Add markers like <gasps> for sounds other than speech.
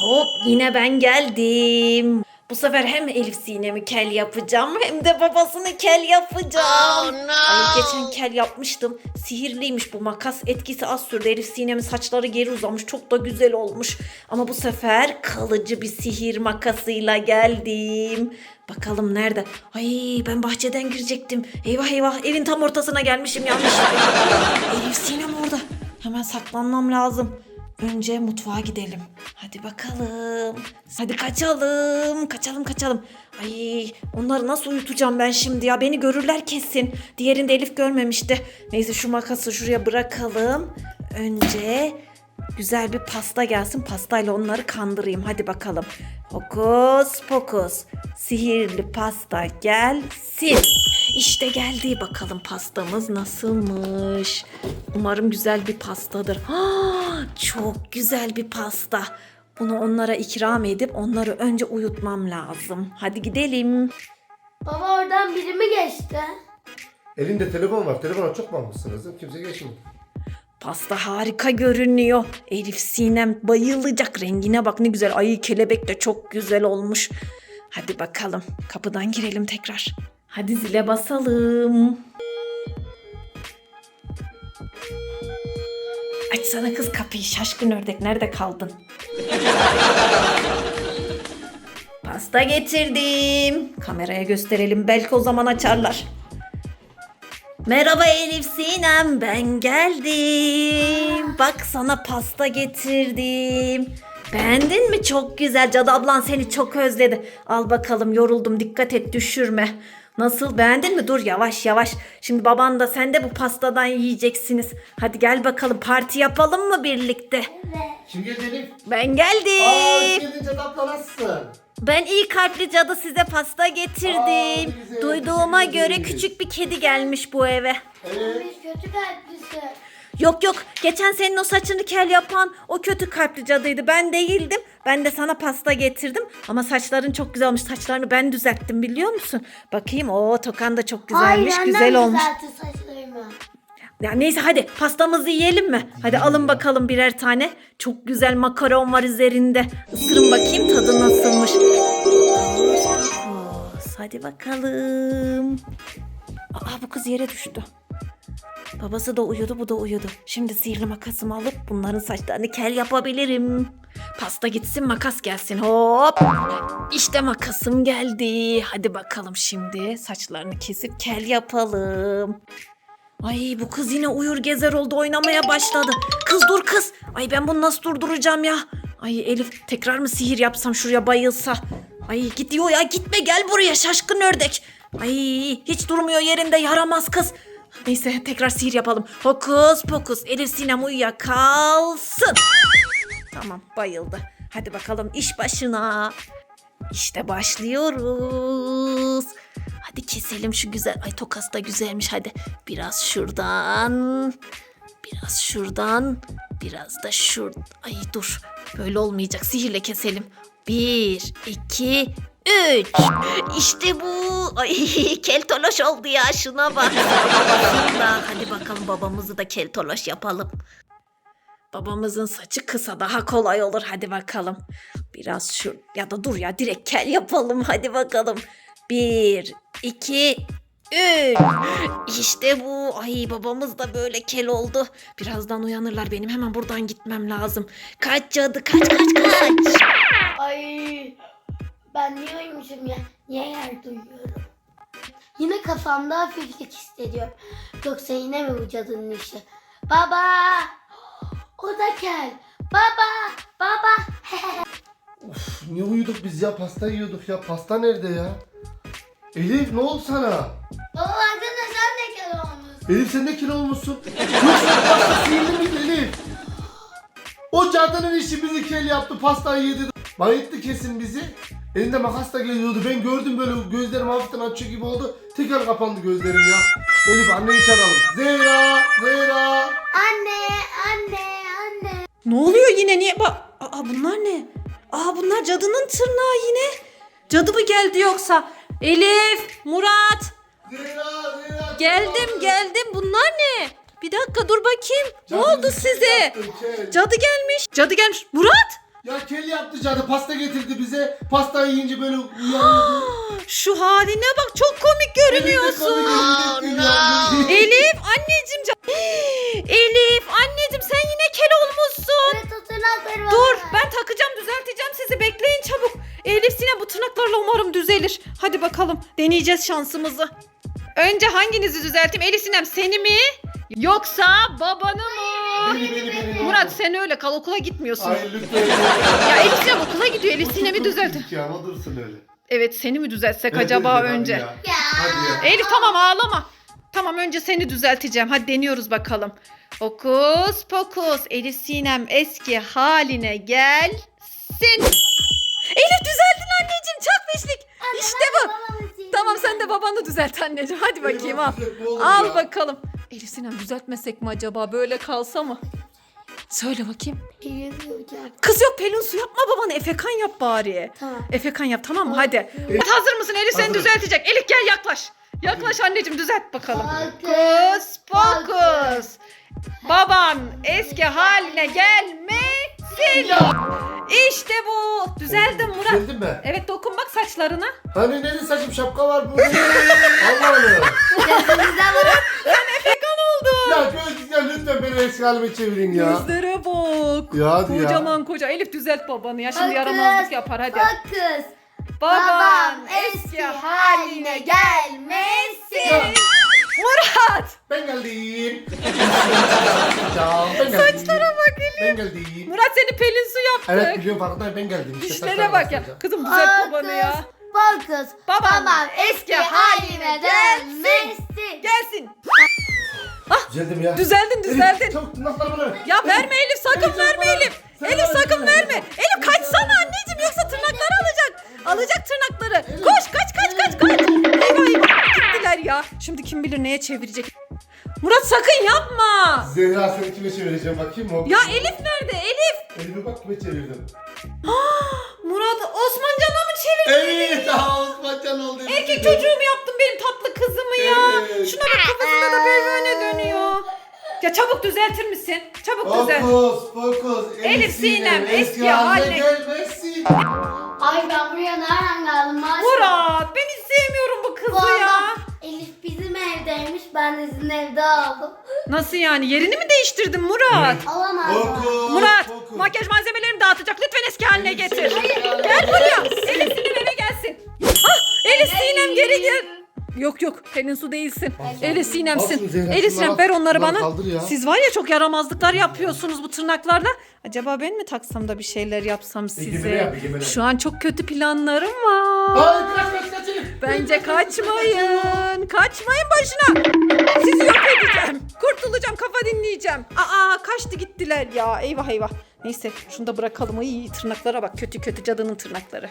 Hop yine ben geldim. Bu sefer hem Elif Sinem'i kel yapacağım hem de babasını kel yapacağım. Ay, geçen kel yapmıştım. Sihirliymiş bu makas. Etkisi az sürdü. Elif Sinem'in saçları geri uzamış. Çok da güzel olmuş. Ama bu sefer kalıcı bir sihir makasıyla geldim. Bakalım nerede? Ay ben bahçeden girecektim. Eyvah eyvah evin tam ortasına gelmişim yanlışlıkla. Elif Sinem orada. Hemen saklanmam lazım. Önce mutfağa gidelim. Hadi bakalım. Hadi kaçalım. Kaçalım kaçalım. Ay onları nasıl uyutacağım ben şimdi ya? Beni görürler kesin. Diğerinde Elif görmemişti. Neyse şu makası şuraya bırakalım. Önce güzel bir pasta gelsin. Pastayla onları kandırayım. Hadi bakalım. Hokus pokus. Sihirli pasta gelsin. İşte geldi bakalım pastamız nasılmış. Umarım güzel bir pastadır. <gasps> Ah, çok güzel bir pasta. Bunu onlara ikram edip onları önce uyutmam lazım. Hadi gidelim. Baba oradan biri mi geçti? Elinde telefon var. Telefona çok bakmışsınız. Kimse geçmiyor. Pasta harika görünüyor. Elif Sinem bayılacak. Rengine bak ne güzel. Ay kelebek de çok güzel olmuş. Hadi bakalım. Kapıdan girelim tekrar. Hadi zile basalım. Açsana kız kapıyı. Şaşkın ördek nerede kaldın? Pasta getirdim. Kameraya gösterelim. Belki o zaman açarlar. Merhaba Elif Sinem ben geldim. Bak sana pasta getirdim. Beğendin mi? Çok güzel. Cadı ablan seni çok özledi. Al bakalım yoruldum dikkat et düşürme. Nasıl beğendin mi? Dur yavaş yavaş. Şimdi baban da sen de bu pastadan yiyeceksiniz. Hadi gel bakalım parti yapalım mı birlikte? Kim geldi Elif? Ben Aa, geldim. hoş geldin Cadı abla nasılsın? Ben iyi kalpli cadı size pasta Aa, getirdim. ne güzel, Duyduğuma teşekkür göre ederiz. küçük bir kedi gelmiş bu eve. Evet. Biz kötü kalplisi. Yok yok geçen senin o saçını kel yapan o kötü kalpli cadıydı ben değildim. Ben de sana pasta getirdim ama saçların çok güzel olmuş saçlarını ben düzelttim biliyor musun? Bakayım o tokan da çok güzelmiş Hayır, güzel olmuş. düzeltti saçlarımı. Ya neyse hadi pastamızı yiyelim mi? Hadi alın bakalım birer tane. Çok güzel makaron var üzerinde. Isırın bakayım tadı nasılmış. Hadi bakalım. Aa bu kız yere düştü. Babası da uyudu bu da uyudu. Şimdi sihirli makasımı alıp bunların saçlarını kel yapabilirim. Pasta gitsin makas gelsin hop. İşte makasım geldi. Hadi bakalım şimdi saçlarını kesip kel yapalım. Ay bu kız yine uyur gezer oldu oynamaya başladı. Kız dur kız. Ay ben bunu nasıl durduracağım ya? Ay Elif tekrar mı sihir yapsam şuraya bayılsa? Ay gidiyor ya gitme gel buraya şaşkın ördek. Ay hiç durmuyor yerinde yaramaz kız. Neyse tekrar sihir yapalım. Hokus pokus Elif Sinem uyuyakalsın. Tamam bayıldı. Hadi bakalım iş başına. İşte başlıyoruz. Hadi keselim şu güzel. Ay tokası da güzelmiş hadi. Biraz şuradan. Biraz şuradan. Biraz da şur. Ay dur. Böyle olmayacak. Sihirle keselim. Bir, iki, üç. İşte bu. Ay <laughs> keltoloş oldu ya. Şuna bak. Babasında. Hadi bakalım babamızı da keltoloş yapalım. Babamızın saçı kısa daha kolay olur. Hadi bakalım. Biraz şu ya da dur ya direkt kel yapalım. Hadi bakalım. Bir, iki, üç. İşte bu. Ay babamız da böyle kel oldu. Birazdan uyanırlar. Benim hemen buradan gitmem lazım. Kaç cadı kaç kaç kaç. Ay ben niye uyumuşum ya? Niye yer duyuyorum? Yine kafamda hafiflik hissediyorum. Yoksa yine mi bu cadının işi? Baba! <gasps> O da kel. Baba! Baba! <laughs> Uf, niye uyuduk biz ya? Pasta yiyorduk ya. Pasta nerede ya? Elif ne oldu sana? Baba baksana sen de kel olmuşsun. Elif sen de kilo olmuşsun. Yoksa pasta sihirli miydi Elif? O cadının işi bizi kel yaptı. Pastayı yedi. Bayıttı kesin bizi. Elinde makas da geliyordu. Ben gördüm böyle gözlerim hafiften açıyor gibi oldu. Tekrar kapandı gözlerim ya. Elif anneyi çağıralım. Zehra! Zehra! Anne! Anne! Anne! Ne oluyor yine niye? Ba Aa bunlar ne? Aa bunlar cadının tırnağı yine. Cadı mı geldi yoksa? Elif, Murat. Geldim geldim. Bunlar ne? Bir dakika dur bakayım. Ne Cadı oldu bizi size? yaptı, kel. Cadı gelmiş. Cadı gelmiş. Murat! Ya kel yaptı cadı pasta getirdi bize. Pastayı yiyince böyle uyanıyordu. <gasps> Şu haline bak çok komik görünüyorsun. Elif anneciğim can- <gasps> Elif düzelir. Hadi bakalım deneyeceğiz şansımızı. Önce hanginizi düzelteyim? Elif Sinem seni mi? Yoksa babanı mı? Beni beni beni. Murat sen öyle kal okula gitmiyorsun. Hayır lütfen. Ya Elif Sinem okula gidiyor. Elif Sinem'i düzelt. Ya ama dursun öyle. Evet seni mi düzeltsek Evet, acaba evet, önce? Ya. Hadi ya. Elif tamam ağlama. Tamam önce seni düzelteceğim. Hadi deniyoruz bakalım. Okus pokus. Elif Sinem eski haline gelsin. Elif düzeldin anneciğim. Çak beşlik. İşte bu. Tamam sen de babanı düzelt anneciğim. Hadi bakayım al. Al bakalım. Elif Sinem düzeltmesek mi acaba? Böyle kalsa mı? Söyle bakayım. Kız yok Pelin su yapma babanı. Efekan yap bari. Tamam. Efekan yap tamam mı? Hadi. Hadi hazır mısın? Elif seni Hazırım. düzeltecek. Elif gel yaklaş. Yaklaş anneciğim düzelt bakalım. Fokus, Fokus pokus. Baban eski haline gelmesin. İşte bu. Düzeldim Murat. Geldin mi? Evet dokun bak saçlarına. Hani nerede saçım şapka var bu? Allah Allah. Gözünüzden bakın. Efekan oldu. Ya göz ya lütfen beni eski halime çevirin ya. Gözlere bak. Ya hadi ya. Kocaman koca. Elif düzelt babanı ya. Şimdi Fokus, yaramazlık yapar hadi. Fokus. Baban eski haline gelmesin. Murat. Ben geldim. <laughs> ya ben geldim. Saçlara bak Elif. Ben geldim. Murat seni pelin su yaptık. Evet biliyorum farkındayım ben geldim. İşte Dişlere bak ya. basacağım. Kızım düzelt babanı ya. Fokus. Babam Babam eski haline gelsin. Gelsin. Düzeldim ya. Düzeldin düzeldin. Elif, Çabuk tırnaklarımı ver. Ya verme Elif sakın Elif, verme Elif. Elif sakın ver. verme. Bilir neye çevirecek. Murat sakın yapma. Zehra seni kime çevireceğim bakayım mı? Ya Elif nerede Elif? Elif'e bak kime çevirdim. <gasps> Murat Osman Can'a mı çevirdin? Evet daha Osmancan oldu. Erkek çocuğu mu yaptın benim tatlı kızımı ya? Evet. Şuna bak kafasında da böyle dönüyor. Ya çabuk düzeltir misin? Çabuk düzelt. Fokus fokus. Elif Sinem eski haline- gelmesin. <laughs> sizin evde aldım. Nasıl yani yerini mi değiştirdin Murat? Alamaz mı? Fokus. Murat fokus. makyaj malzemelerimi dağıtacak lütfen eski haline getir. Hayır. Gel buraya. Elif Sinem eve gelsin. Ah Elif Sinem geri gel. Yok yok Pelin su değilsin. Elif Sinem'sin. Zehra, Elif şunları Sinem al, ver onları şunları bana. kaldır ya. Siz var ya çok yaramazlıklar yapıyorsunuz bu tırnaklarla. Acaba ben mi taksam da bir şeyler yapsam Egemen'e size? yap, Egemen'e. Şu an çok kötü planlarım var. Hayır kaç kaç. Bence kaçmayın. Kaçmayın başına. Sizi yok edeceğim. Kurtulacağım kafa dinleyeceğim. Aa kaçtı gittiler ya. Eyvah eyvah. Neyse şunu da bırakalım. Ay tırnaklara bak kötü kötü cadının tırnakları.